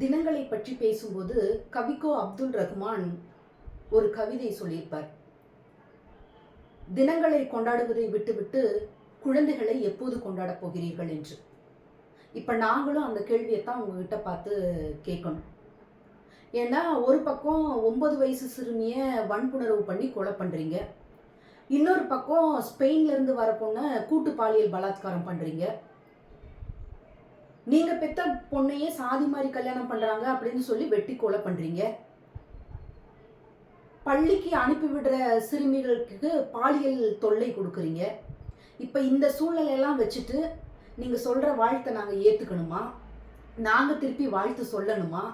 தினங்களை பற்றி பேசும்போது கவிக்கோ அப்துல் ரஹ்மான் ஒரு கவிதை சொல்லியிருப்பார். தினங்களை கொண்டாடுவதை விட்டுவிட்டு குழந்தைகளை எப்போது கொண்டாடப் போகிறீர்கள் என்று? இப்போ நாங்களும் அந்த கேள்வியை தான் உங்ககிட்ட பார்த்து கேட்கணும். ஏன்னா ஒரு பக்கம் ஒன்பது வயசு சிறுமியை வன்புணர்வு பண்ணி கொலை பண்ணுறீங்க இன்னொரு பக்கம் ஸ்பெயின்லேருந்து வர பொண்ணை கூட்டு பாலியல் பலாத்காரம் பண்ணுறீங்க நீங்கள் பெத்த பொண்ணையே சாதி மாதிரி கல்யாணம் பண்ணுறாங்க அப்படின்னு சொல்லி வெட்டி கொலை பண்ணுறீங்க பள்ளிக்கு அனுப்பி விடுற சிறுமிகளுக்கு பாலியல் தொல்லை கொடுக்குறீங்க. இப்போ இந்த சூழ்நிலையெல்லாம் வச்சுட்டு நீங்கள் சொல்கிற வாழ்த்தை நாங்கள் ஏற்றுக்கணுமா நாங்கள் திருப்பி வாழ்த்து சொல்லணுமா?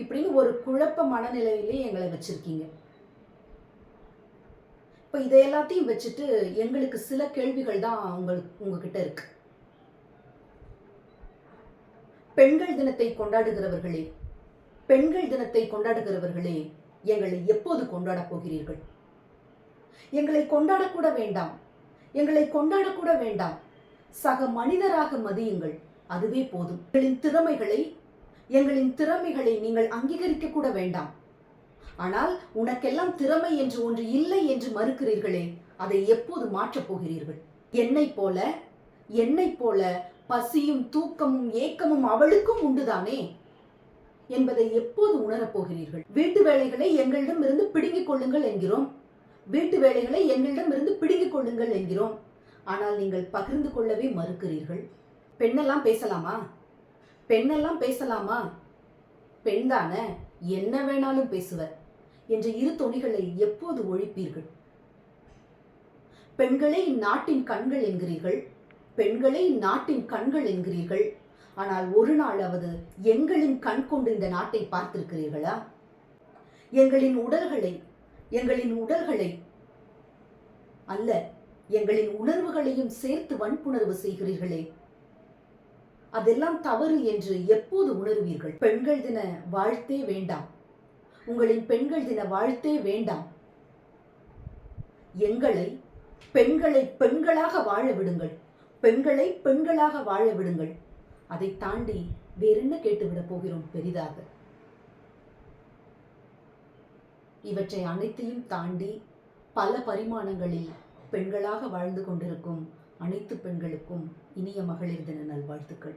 இப்படின்னு ஒரு குழப்ப மனநிலையிலே எங்களை வச்சுருக்கீங்க. இப்போ இதை எல்லாத்தையும் வச்சுட்டு எங்களுக்கு சில கேள்விகள் தான் உங்களுக்கு உங்ககிட்ட இருக்கு. பெண்கள் தினத்தை கொண்டாடுகிறவர்களே பெண்கள் தினத்தை கொண்டாடுகிறவர்களே எங்களை எப்போது கொண்டாடப் போகிறீர்கள்? எங்களை கொண்டாடக்கூட வேண்டாம் எங்களை கொண்டாடக்கூட வேண்டாம். சக மனிதராக மதியுங்கள் அதுவே போதும். எங்களின் திறமைகளை எங்களின் திறமைகளை நீங்கள் அங்கீகரிக்க கூட வேண்டாம். ஆனால் உனக்கெல்லாம் திறமை என்று ஒன்று இல்லை என்று மறுக்கிறீர்களே அதை எப்போது மாற்றப் போகிறீர்கள்? என்னைப் போல என்னைப் போல பசியும் தூக்கமும் ஏக்கமும் அவளுக்கும் உண்டுதானே? என்பதை எப்போது உணரப் போகிறீர்கள்? வீட்டு வேலைகளை எங்களிடம் இருந்து பிடுங்கிக் கொள்ளுங்கள் என்கிறோம். வீட்டு வேலைகளை எங்களிடம் இருந்து பிடுங்கிக் கொள்ளுங்கள் என்கிறோம். ஆனால் நீங்கள் பகிர்ந்து கொள்ளவே மறுக்கிறீர்கள். பெண்ணெல்லாம் பேசலாமா? பெண்ணெல்லாம் பேசலாமா? பெண்தான என்ன வேணாலும் பேசுவர் என்ற இரு தொனிகளை எப்போது ஒழிப்பீர்கள்? பெண்களே இந்நாட்டின் கண்கள் என்கிறீர்கள். பெண்களே இந்நாட்டின் கண்கள் என்கிறீர்கள். ஆனால் ஒரு நாளாவது எங்களின் கண் கொண்டு இந்த நாட்டை பார்த்திருக்கிறீர்களா? எங்களின் உடல்களை எங்களின் உடல்களை அல்ல எங்களின் உணர்வுகளையும் சேர்த்து வன்புணர்வு செய்கிறீர்களே. அதெல்லாம் தவறு என்று எப்போது உணர்வீர்கள்? பெண்கள் தின வாழ்த்தே வேண்டாம். உங்களின் பெண்கள் தின வாழ்த்தே வேண்டாம். எங்களை பெண்களை பெண்களாக வாழ விடுங்கள். பெண்களை பெண்களாக வாழ விடுங்கள். அதை தாண்டி வேறென்ன கேட்டுவிடப் போகிறோம் பெரிதாக? இவற்றை அனைத்தையும் தாண்டி பல பரிமாணங்களில் பெண்களாக வாழ்ந்து கொண்டிருக்கும் அனைத்து பெண்களுக்கும் இனிய மகளிர் தின நல்வாழ்த்துக்கள்.